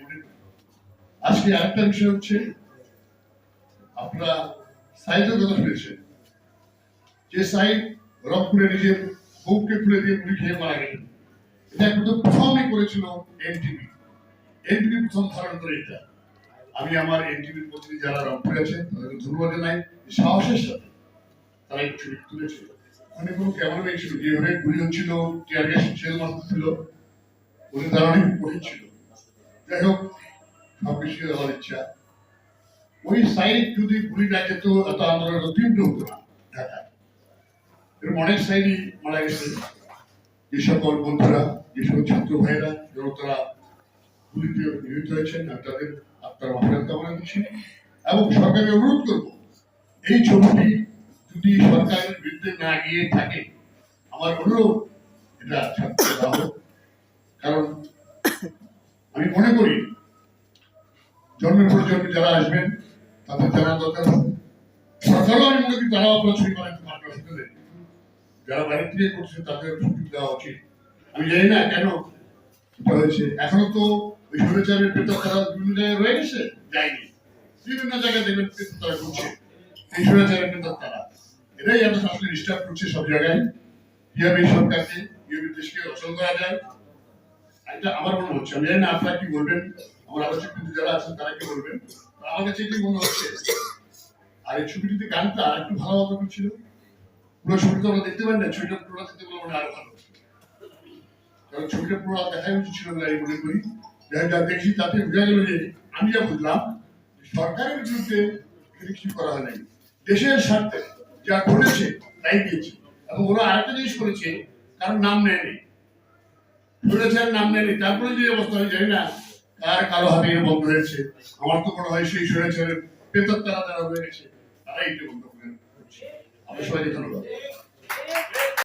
মনে আজকে আরেকটা বিষয় হচ্ছে আপনারা কথা শুনেছেন যে রংপুরে নিজের বউকে দিয়ে গুলি খেয়ে মারা এটা কিন্তু করেছিল এনটিভি এনটিভি প্রথম ধারণ করে এটা আমি আমার এনটিভির প্রতিনিধি যারা রংপুরে আছেন তাদেরকে ধন্যবাদ জানাই সাহসের সাথে তারা এই ছবি তুলেছিল ওখানে কোনো ক্যামেরা নেই ছিল যেভাবে গুলি হচ্ছিল খুব কঠিন ছিল। যাই হোক, সব কিছু ইচ্ছা। ওই সাইড যদি গুলি না এত আন্দোলন তীব্র হতো না এরকম অনেক সাইডই মারা গেছে। যে সকল বন্ধুরা, যে সকল ছাত্র ভাইয়েরা যেন তারা গুলিতে নিহত হয়েছেন আর তাদের মাফিয়াত কামনা করছি। এবং সরকারকে অনুরোধ করব, এই ছবিটি যদি সরকারের বিরুদ্ধে না গিয়ে থাকে, আমার অনুরোধ, এটা কারণ আমি মনে করি জন্মের পর জন্মে যারা আসবেন, তাদের জানা দরকার। সরকারও আমি মনে করি তারাও বানাতে পারবে যারা বাইরে থেকে করছে, তাদের সুযোগ দেওয়া উচিত। আমি জানি না কেন হয়েছে। এখনও তো ওই স্বৈরাচারের পেটর তারা বিভিন্ন জায়গায় রয়ে গেছে, যায়নি। বিভিন্ন জায়গায় দেখবেন তারা করছে এই স্বৈরাচারের পেটর তারা। এটাই আমরা ডিস্টার্ব করছে সব জায়গায়। সরকারকে দেশকে এটা আমার মনে হচ্ছে। আমি জানি না কি বলবেন, আমার আলোচক কিন্তু যারা আছেন তারা কি বলবেন আমার কাছে মনে হচ্ছে। আর এই ছবিটিতে গানটা একটু পুরো ছবিটা আমরা দেখতে পারি না, ছবিটা পুরো দেখতে মানে আরও ভালো। কারণ ছবিটা পুরো দেখাই উচিত ছিল আমি মনে করি। যা দেখছি তাতে বোঝা গেল যে আমি যা বুঝলাম, সরকারের বিরুদ্ধে কিছু করা হয় নাই। দেশের স্বার্থে। যা করেছে, তাই দিয়েছে। এবং ওরা আরেকটা জিনিস করেছে, কারণ নাম নেয়নি। বলেছেন নাম নেয়নি। তারপরে যে অবস্থা হয়ে জানি না কার কারও হাতে বন্ধ হয়েছে। আমার তো কোনো হয় সেই সরেছে পেতর তারা তারা হয়ে গেছে। তারাই এইটা বন্ধ করে আমি সবাই ধন্যবাদ।